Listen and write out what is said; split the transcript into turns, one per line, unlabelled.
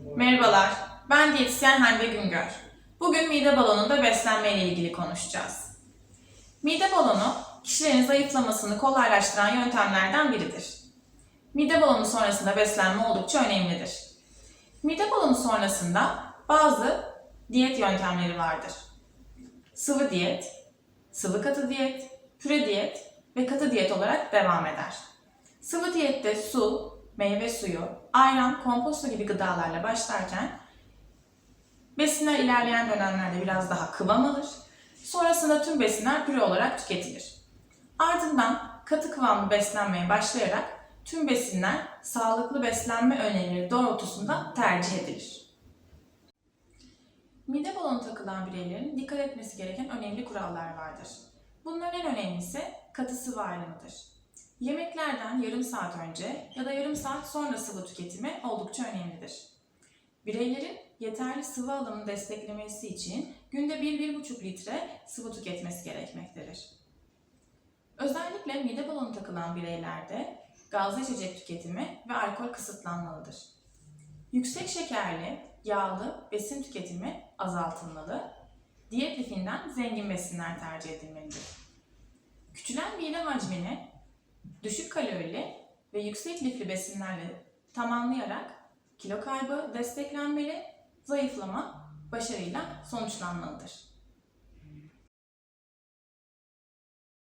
Merhabalar, ben diyetisyen Hande Güngör. Bugün mide balonunda beslenme ile ilgili konuşacağız. Mide balonu, kişilerin zayıflamasını kolaylaştıran yöntemlerden biridir. Mide balonu sonrasında beslenme oldukça önemlidir. Mide balonu sonrasında bazı diyet yöntemleri vardır. Sıvı diyet, sıvı katı diyet, püre diyet ve katı diyet olarak devam eder. Sıvı diyette su, meyve suyu, ayran, komposto gibi gıdalarla başlarken besinler ilerleyen dönemlerde biraz daha kıvam alır. Sonrasında tüm besinler püre olarak tüketilir. Ardından katı kıvamlı beslenmeye başlayarak tüm besinler sağlıklı beslenme önerileri doğrultusunda tercih edilir. Mide balonu takılan bireylerin dikkat etmesi gereken önemli kurallar vardır. Bunların en önemlisi katı sıvı ayrımıdır. Yemeklerden yarım saat önce ya da yarım saat sonra sıvı tüketimi oldukça önemlidir. Bireylerin yeterli sıvı alımını desteklemesi için günde 1-1,5 litre sıvı tüketmesi gerekmektedir. Özellikle mide balonu takılan bireylerde gazlı içecek tüketimi ve alkol kısıtlanmalıdır. Yüksek şekerli, yağlı besin tüketimi azaltılmalı, diyet lifinden zengin besinler tercih edilmelidir. Küçülen mide hacmini düşük kalorili ve yüksek lifli besinlerle tamamlayarak kilo kaybı desteklenmeli, zayıflama başarıyla sonuçlanmalıdır.